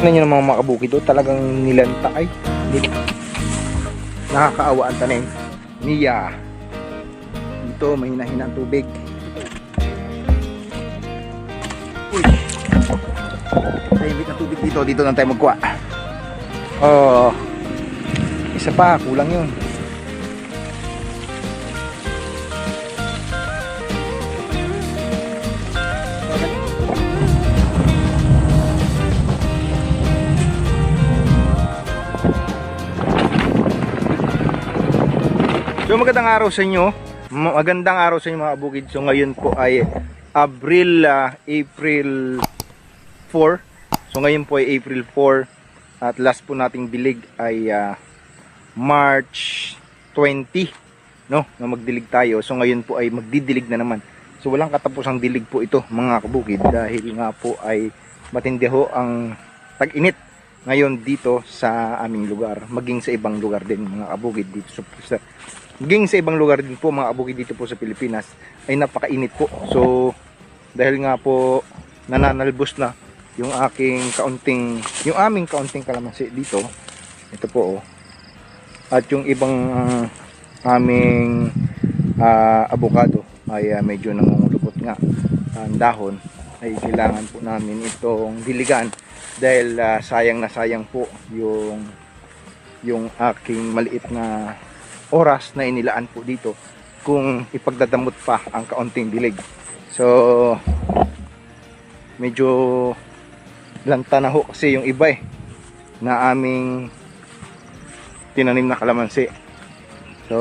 Tingnan nyo ng mga makabukid doon, talagang nilanta ay. Nakakaawa ang tanim. Niya. Dito, may hinahin ang tubig. Uy. Tahimik na tubig dito. Dito lang tayo magkuha. Oh. Isa pa, kulang yun. Magandang araw sa inyo. Ma- Magandang araw sa inyo mga bukid. So ngayon po ay Abril, ah, April 4. So ngayon po ay April 4. At last po nating dilig ay ah, March 20. No, na magdilig tayo. So ngayon po ay magdidilig na naman. So walang katapusang dilig po ito mga kabukid dahil nga po ay matindi ho ang tag-init ngayon dito sa aming lugar maging sa ibang lugar din mga kabukid dito sa maging sa ibang lugar din po mga kabukid dito po sa Pilipinas ay napakainit po. So dahil nga po nananalbos na yung aking kaunting yung aming kaunting kalamansi dito. Ito po oh. at yung ibang ah, aming ah, avocado ay ah, medyo nangungulubot nga. Ang dahon ay kailangan po namin itong diligan dahil ah, sayang na sayang po yung yung aking maliit na oras na inilaan po dito kung ipagdadamot pa ang kaunting dilig. So medyo lanta na ho kasi yung iba eh na aming tinanim na kalamansi. So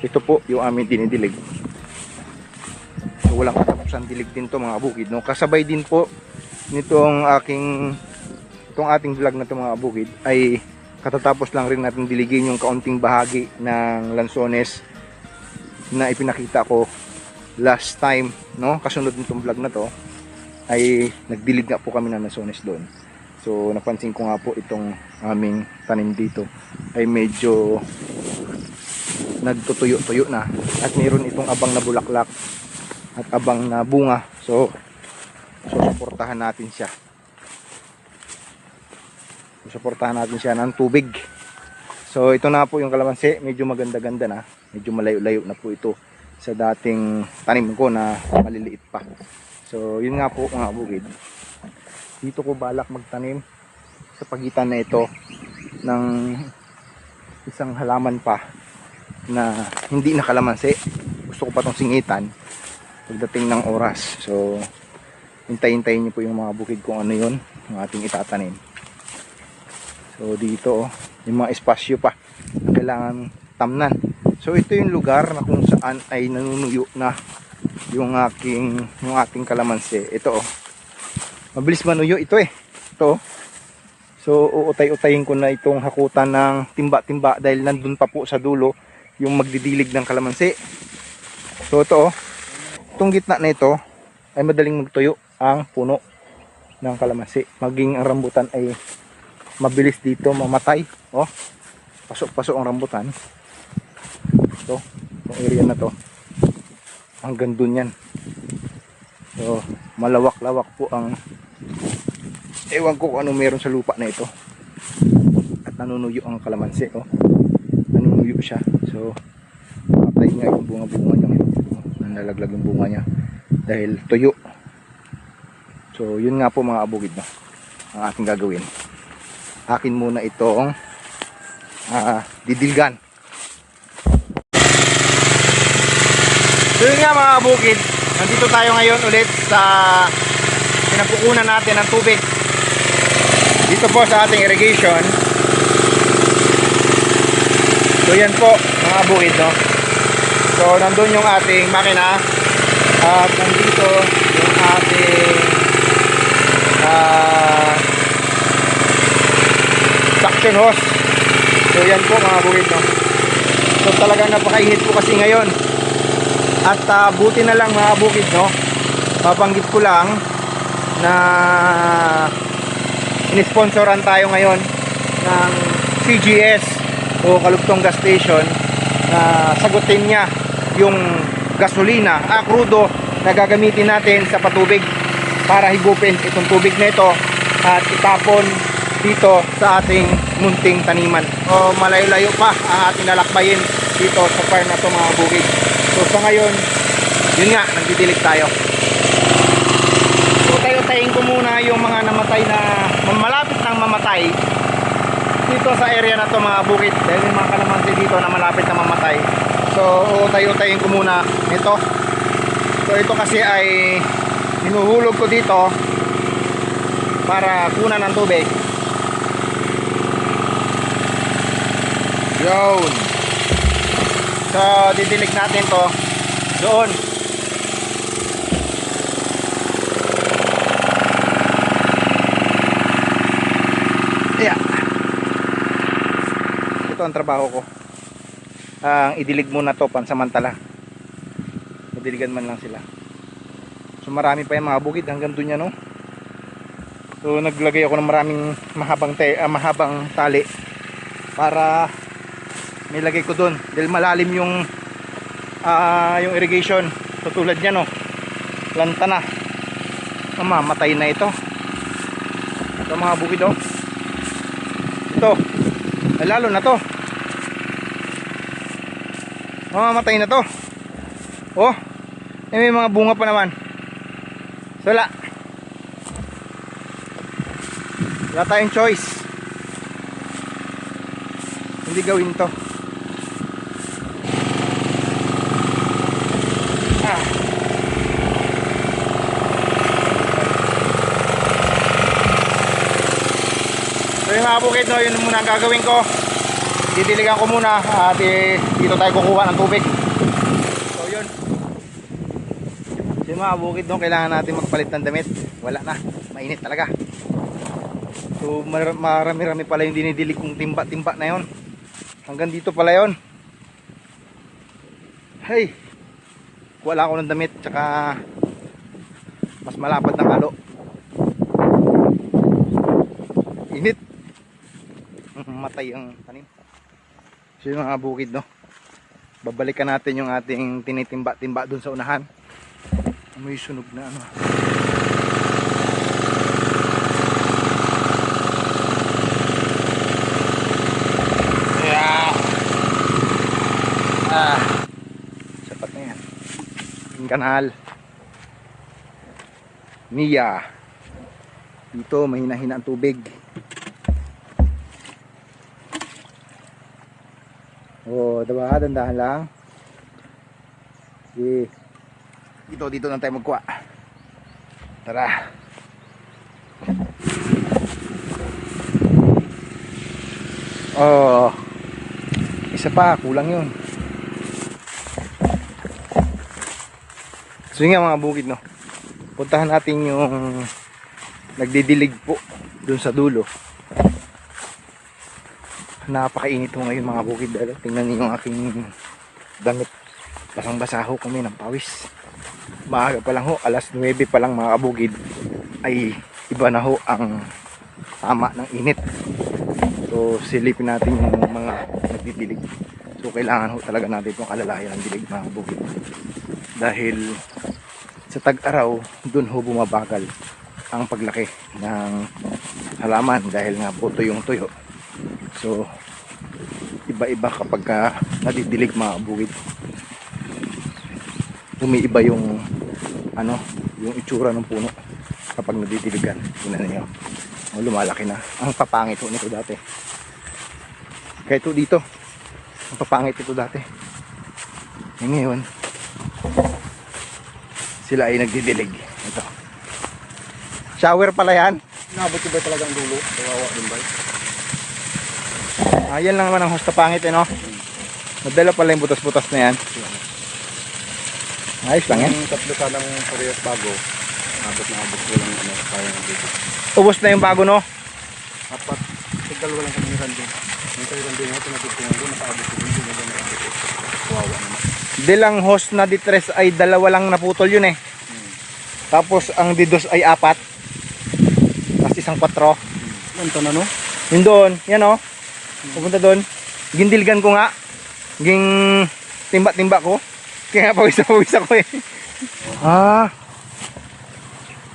ito po yung aming dinidilig. So walang katapusan dilig din to mga bukid. No? Kasabay din po nitong aking itong ating vlog na to mga bukid ay katatapos lang rin natin diligin yung kaunting bahagi ng lansones na ipinakita ko last time no? Kasunod nitong vlog na to ay nagdilig nga po kami ng lansones doon. So napansin ko nga po itong aming tanim dito ay medyo nagtutuyo-tuyo na. At mayroon itong abang na bulaklak at abang na bunga. So susuportahan natin siya susuportahan natin siya ng tubig. So ito na po yung kalamansi. Medyo maganda-ganda na. Medyo malayo-layo na po ito sa dating tanim ko na maliliit pa. So yun nga po mga bukid dito ko balak magtanim sa pagitan na ito ng isang halaman pa na hindi na kalamansi. Gusto ko pa tong singitan pagdating ng oras. So hintayin-hintayin niyo po yung mga bukid kung ano yun yung ating itatanim so dito oh, yung mga espasyo pa na kailangan tamnan. So ito yung lugar na kung saan ay nanunuyo na yung aking yung ating kalamansi. Ito oh. Mabilis manuyo ito eh. Ito oh. so uutay-utayin ko na itong hakutan ng timba-timba dahil nandun pa po sa dulo yung magdidilig ng kalamansi. So ito oh. Itong gitna na ito ay madaling magtuyo ang puno ng kalamansi. Maging ang rambutan ay mabilis dito mamatay. Oh, pasok-pasok ang rambutan. Ito, itong area na to. Hanggang dun yan. So, malawak-lawak po ang ewan ko kung ano meron sa lupa na ito. At nanunuyo ang kalamansi. Oh, nanunuyo siya. So, patay nga yung bunga-bunga niya. Nanlalaglag yung bunga niya. Dahil tuyo. So, yun nga po mga abugid no, ang ating gagawin. Akin muna itong ah, didilgan. So, yun nga mga abugid, nandito tayo ngayon ulit sa pinagkukunan natin ng tubig. Dito po sa ating irrigation. So, yan po mga abugid no. So, nandun yung ating makina at nandito yung ating ah suction hose so yan po mga buwid no? So talagang napakainit po kasi ngayon. At ah, buti na lang mga bukid no? Mabanggit ko lang na inisponsoran tayo ngayon ng CGS o Kalugtong Gas Station na sagutin niya yung gasolina, ah, crudo na gagamitin natin sa patubig para higupin itong tubig na ito at itapon dito sa ating munting taniman. O malayo-layo pa ang ating lalakbayin dito sa farm na to mga bukid. So sa ngayon, yun nga, nagdidilig tayo. So tayo-tayin ko muna yung mga namatay na malapit nang mamatay dito sa area na to mga bukid dahil may mga kalamansi dito na malapit na mamatay. So tayo-tayin ko muna ito. So ito kasi ay hinuhulog ko dito para kunan ng tubig. Yun. So didilig natin to doon. Yeah. Ito ang trabaho ko. Ang idilig muna to pansamantala. Madiligan man lang sila. So marami pa yung mga bukid hanggang doon yan no. So naglagay ako ng maraming mahabang te, ah, mahabang tali para nilagay ko doon dahil malalim yung ah, yung irrigation. So tulad niyan no. Lanta na. Mamamatay na ito. Ito mga bukid oh. Ito. Ay, lalo na to. Mamamatay na to. Oh. Eh, may mga bunga pa naman. So, wala. Wala tayong choice. Hindi gawin to. So yung mga bukid, no, yun muna ang gagawin ko. Didiligan ko muna at eh, dito tayo kukuha ng tubig. So yun. So yung mga bukid, no, kailangan natin magpalit ng damit. Wala na, mainit talaga. So mar- marami-rami pala yung dinidilig kong timba-timba na yon. Hanggang dito pala yon. Hey, wala ako ng damit tsaka mas malapad ng kalo. Init. Matay ang tanim. So yung mga bukid no. Babalikan natin yung ating tinitimba-timba dun sa unahan. May sunog na ano. Yeah. Ah. Sapat na yan. Yung kanal. Mia. Dito mahina-hina ang tubig. Oh, diba? Dandahan lang. Sige. Dito, dito na tayo magkuha. Tara. Oh. Isa pa, kulang yun. So yun nga mga bukid no. Puntahan natin yung nagdidilig po dun sa dulo. Napakainit ho ngayon mga bukid. Dahil tingnan niyo yung aking damit. Basang basa ho kami ng pawis. Maaga pa lang ho, alas 9 pa lang mga kabukid ay iba na ho ang tama ng init. So silipin natin yung mga nagdidilig. So kailangan ho talaga natin itong kalalayan ng dilig mga kabukid. Dahil sa tag-araw, dun ho bumabagal ang paglaki ng halaman dahil nga po tuyong tuyo. So, iba-iba kapag ka nadidilig mga bukid. Umiiba yung ano, yung itsura ng puno kapag nadidiligan. Tingnan niyo. Oh, lumalaki na. Ang papangit ho nito dati. Kaya ito dito. Ang papangit ito dati. Eh, ngayon, sila ay nagdidilig. Ito. Shower pala yan. Nabot ko ba talaga ang dulo? Kawawa din ba? Ah, yan lang naman ang hosta pangit eh, no? Madala pala yung butas-butas na yan. Ayos lang yan. Yung tatlo ka ng parehas bago. Nabot na abot ko lang ano, kaya ng dito. Ubus na yung bago, no? Apat. Sa dalawa lang kami random. Yung kayo random mo, tinatutulungan ko, nakaabot ko din. Hindi na abot ko. Kawawa naman. Dilang host na ditres ay dalawa lang naputol yun eh. Hmm. Tapos ang didos ay apat. Tapos isang patro. Lanta na no? Yun doon, yan oh. Pupunta doon. Gindilgan ko nga. Ging timba-timba ko. Kaya nga pawis na pawis ako eh. Ah.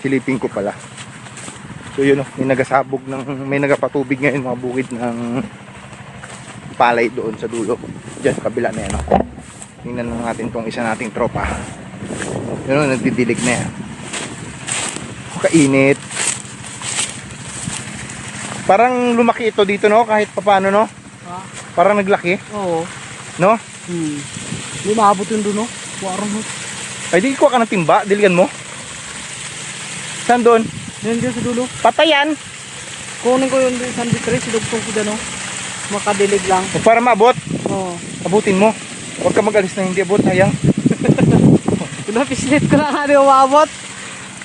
Silipin ko pala. So yun oh, may nagasabog ng may nagapatubig ngayon mga bukid ng palay doon sa dulo. Diyan sa kabila na yan. oh. Tingnan lang natin tong isa nating tropa. Yun oh, nagdidilig na yan. Kainit. Parang lumaki ito dito no kahit papaano no. Ha? Parang naglaki Oo. no. Hmm. Hindi maabot yun doon, no? Warang mo. Ay di ko ka ng timba, diligan mo. Saan doon? Yan dyan sa dulo. Patayan. Kunin ko yung Sandy Tres, sidugtong ko dyan, no? Makadilig lang. O para maabot, Oo. abutin mo. Huwag ka mag-alis na hindi abot, sayang. Pinapislit ko na nga, di umabot.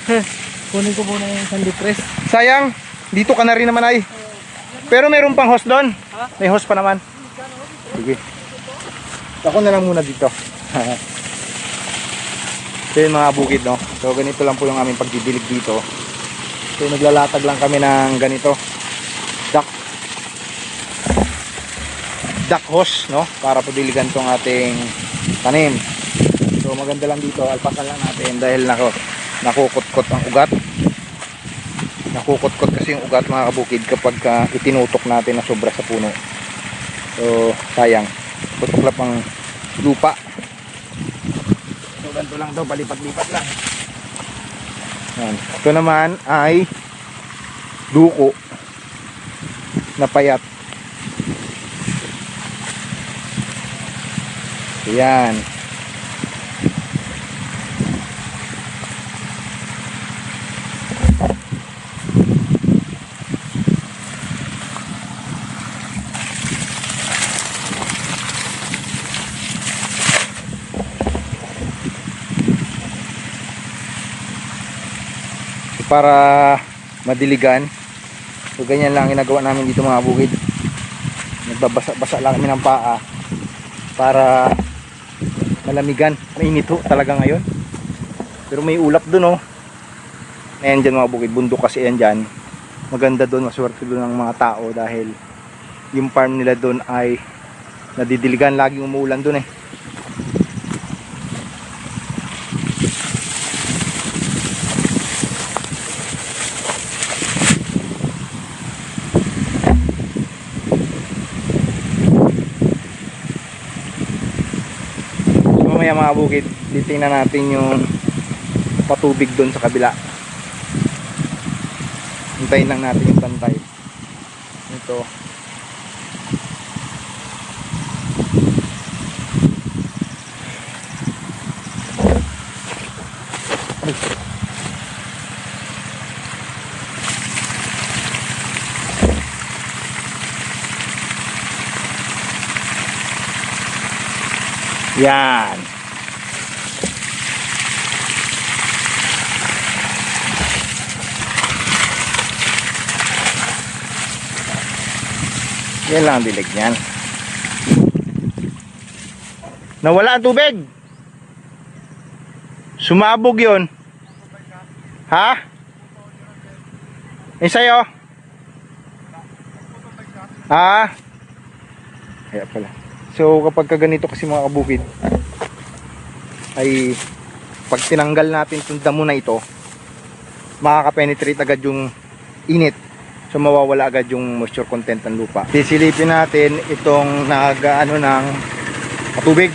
Kunin ko muna yung Sandy Tres. Sayang, dito ka na rin naman ay. Pero mayroon pang host doon. May host pa naman. Sige. Ako na lang muna dito. so yun mga bukid no. So ganito lang po yung aming pagdidilig dito. So naglalatag lang kami ng ganito. Duck. Duck hose no. Para po diligan tong ating tanim. So maganda lang dito. Alpasan lang natin dahil nako, nakukutkot ang ugat nakukutkot kasi yung ugat mga kabukid kapag ka itinutok natin na sobra sa puno. So sayang. Tutuklap ang lupa. So ganito lang daw palipat-lipat lang. Yan. ito naman ay duko na payat. Yan para madiligan. So ganyan lang ang ginagawa namin dito mga bukid. Nagbabasa-basa lang kami ng paa para malamigan. Mainit ho talaga ngayon. Pero may ulap dun oh. Ayan dyan mga bukid. Bundok kasi yan dyan. Maganda doon maswerte doon ang mga tao dahil yung farm nila doon ay nadidiligan. Laging umuulan doon eh bukid, titingnan natin yung patubig doon sa kabila. Hintayin lang natin yung bantay. Ito. Yan. Yan lang ang. Nawala ang tubig. Sumabog yon. Ha? Yung sa'yo? Ha? Kaya pala. So kapag ka ganito kasi mga kabukid ay pag tinanggal natin itong damo na ito makaka-penetrate agad yung init. So mawawala agad yung moisture content ng lupa. Sisilipin natin itong nag-ano ng tubig.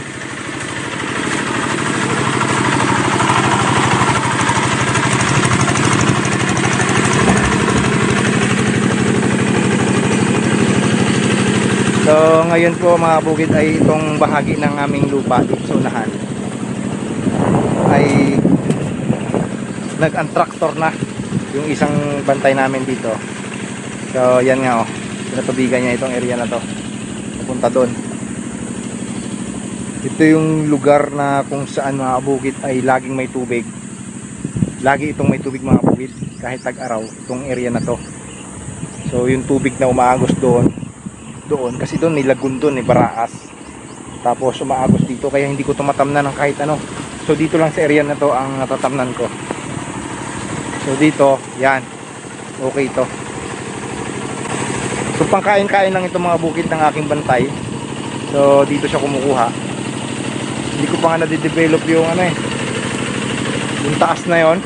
So ngayon po mga bukid ay itong bahagi ng aming lupa dito sa unahan ay nag-antraktor na yung isang bantay namin dito. So yan nga oh, pinatubigan niya itong area na to. Pupunta doon. Ito yung lugar na kung saan mga bukid ay laging may tubig. Lagi itong may tubig mga bukid kahit tag-araw itong area na to. So yung tubig na umaagos doon doon kasi doon may lagoon doon, may baraas. Tapos umaagos dito kaya hindi ko tumatamnan ng kahit ano. So dito lang sa area na to ang natatamnan ko. So dito, yan. Okay to. So pangkain-kain lang itong mga bukid ng aking bantay. So dito siya kumukuha. Hindi ko pa nga nade-develop yung ano eh. Yung taas na yon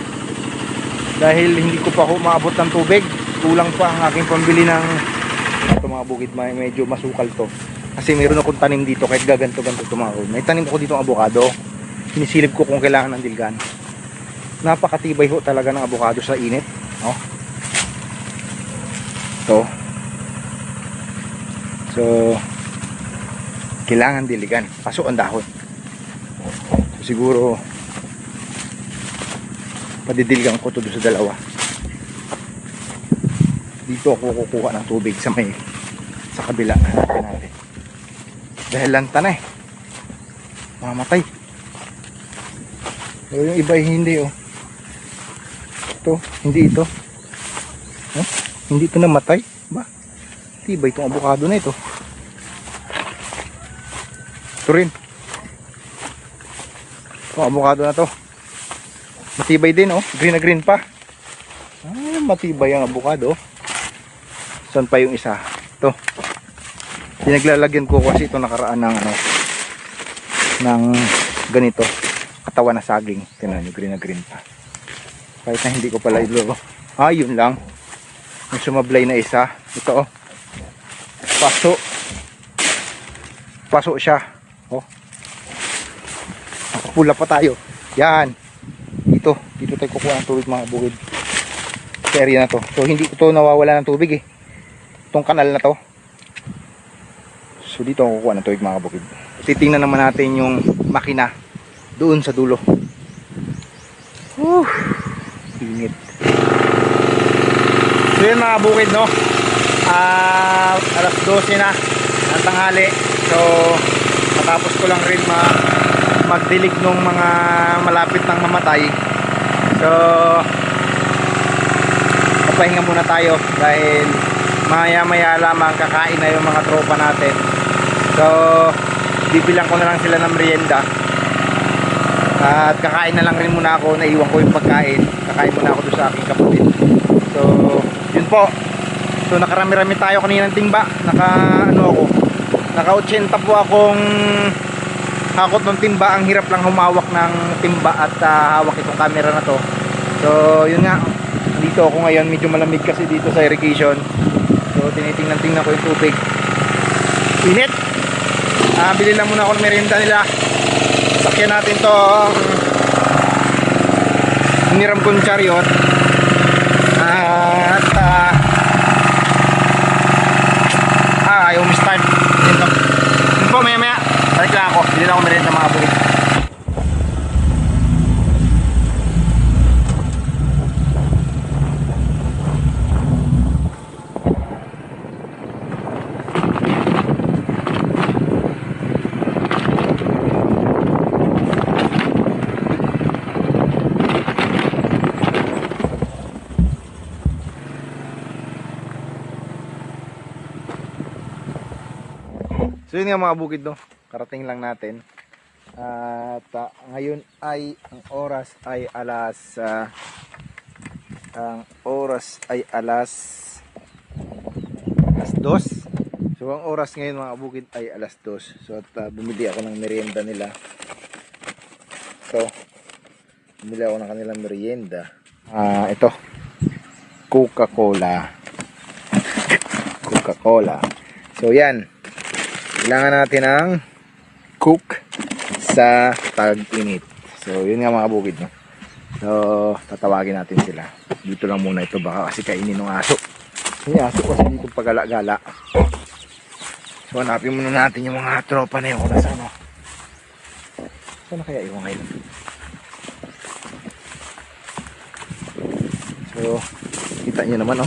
Dahil hindi ko pa ako maabot ng tubig. kulang pa ang aking pambili ng ito mga bukid may medyo masukal to kasi meron akong tanim dito kahit gaganto ganto tumawag may tanim ako dito ng abukado sinisilip ko kung kailangan ng dilgan napakatibay ho talaga ng abukado sa init no? to so kailangan diligan. Pasok ang dahon. So, siguro padidiligan ko to sa dalawa. Dito ako kukuha ng tubig sa may sa kabila natin dahil lanta na eh mamatay. Pero yung iba hindi oh. Ito hindi ito. Oh, hindi ito namatay tibay itong abukado na ito ito rin itong abukado na to matibay din oh green na green pa ah, matibay ang abukado Saan pa yung isa? Ito. Pinaglalagyan ko kasi ito nakaraan ng ano ng ganito katawan na saging. Tingnan nyo, green na green pa. Kahit na hindi ko pala ilo. Ah, yun lang. Yung sumablay na isa. Ito oh. Paso. Paso siya. Oh. Nakapula pa tayo. Yan. Dito. Dito tayo kukuha ng tubig mga bukid. Sa area na to. So hindi ko to nawawala ng tubig eh itong kanal na to so dito kukuha ng tubig mga kabukid titingnan naman natin yung makina doon sa dulo Whew, init so yun mga bukid no Ah, alas 12 na ng tanghali. So matapos ko lang rin ma magdilig ng mga malapit ng mamatay. So papahinga muna tayo dahil maya maya lamang kakain na yung mga tropa natin. So bibilang ko na lang sila ng merienda. At kakain na lang rin muna ako. Naiwan ko yung pagkain. Kakain muna ako doon sa aking kapatid. So yun po so nakarami-rami tayo kanina ng timba naka ano ako naka 80 po akong hakot ng timba ang hirap lang humawak ng timba at ah, hawak itong camera na to so yun nga dito ako ngayon medyo malamig kasi dito sa irrigation So tinitingnan-tingnan ko yung tubig. Init. Ah, bili lang muna ako ng merienda nila. Sakyan natin to Niram kong chariot. At ah, ah ayaw start. Yun po maya maya. Balik lang ako. Bili lang ako merienda mga bukid. So yun nga mga bukid no. Karating lang natin. At ah, ngayon ay ang oras ay alas ah, ang oras ay alas alas 2. So ang oras ngayon mga bukid ay alas 2. So at ah, bumili ako ng merienda nila. So bumili ako ng kanilang merienda. Ah ito. Coca-Cola. Coca-Cola. So yan kailangan natin ng cook sa tag-init. So, yun nga mga bukid, no? So, tatawagin natin sila. Dito lang muna ito, baka kasi kainin ng aso. Yung aso kasi dito pagala-gala. So, hanapin muna natin yung mga tropa na yun kung. Saan na kaya yung ngayon? So, kita nyo naman, no?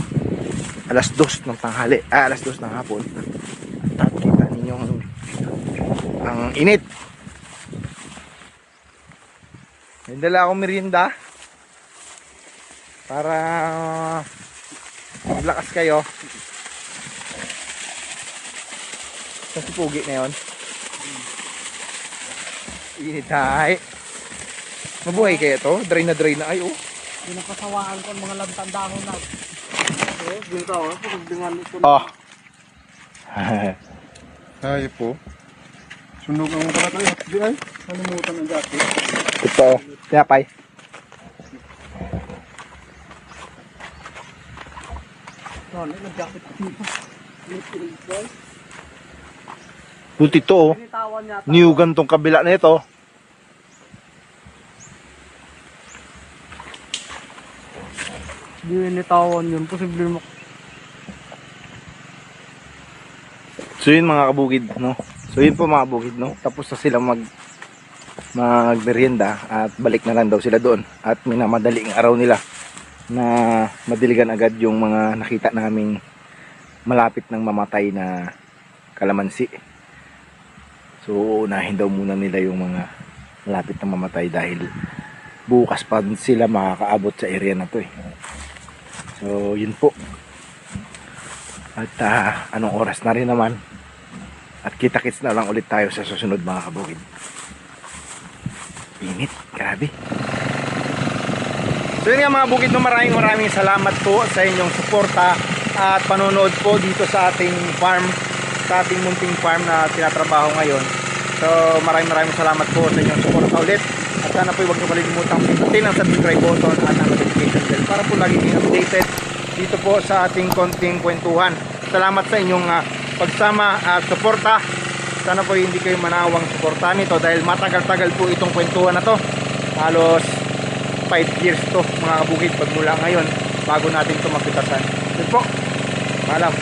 Alas dos ng tanghali, ah, alas dos ng hapon at kita ninyo ang, init. May dala akong merienda para maglakas kayo. Kasi pugi na yun. Init ay. Mabuhay kaya to? Dry na dry na. Ay oh. Pinakasawaan ko ang mga lantandahon na. Oo, dito ako. Pagdingan ito. oh Kaya po. Sunog ang pala tayo. Di ay. Nalimutan ang dati. ito tinapay Ano, nag-jacket ko. Buti to oh. New gantong kabila na ito. Binitawan yun. Posible mo. So yun mga kabukid, no? So yun po mga kabukid, no? Tapos na sila mag magmerienda at balik na lang daw sila doon at minamadali ang araw nila na madiligan agad yung mga nakita naming malapit ng mamatay na kalamansi. So unahin daw muna nila yung mga malapit na mamatay dahil bukas pa sila makakaabot sa area na to eh. So yun po. At ah, anong oras na rin naman. At kita-kits na lang ulit tayo sa susunod mga kabukid. Init, grabe. So yun nga mga bukid no, maraming maraming salamat po sa inyong suporta at panonood po dito sa ating farm, sa ating munting farm na tinatrabaho ngayon. So maraming maraming salamat po sa inyong suporta ulit. At sana po huwag niyo kalimutang pindutin ang subscribe button at ang notification bell para po lagi updated dito po sa ating konting kwentuhan. Salamat sa inyong ah, pagsama at suporta. Sana po hindi kayo manawang suportahan ito dahil matagal-tagal po itong kwentuhan na to. Halos 5 years to mga kabukid pagmula ngayon bago natin ito magpitasan. Yun po. Paalam.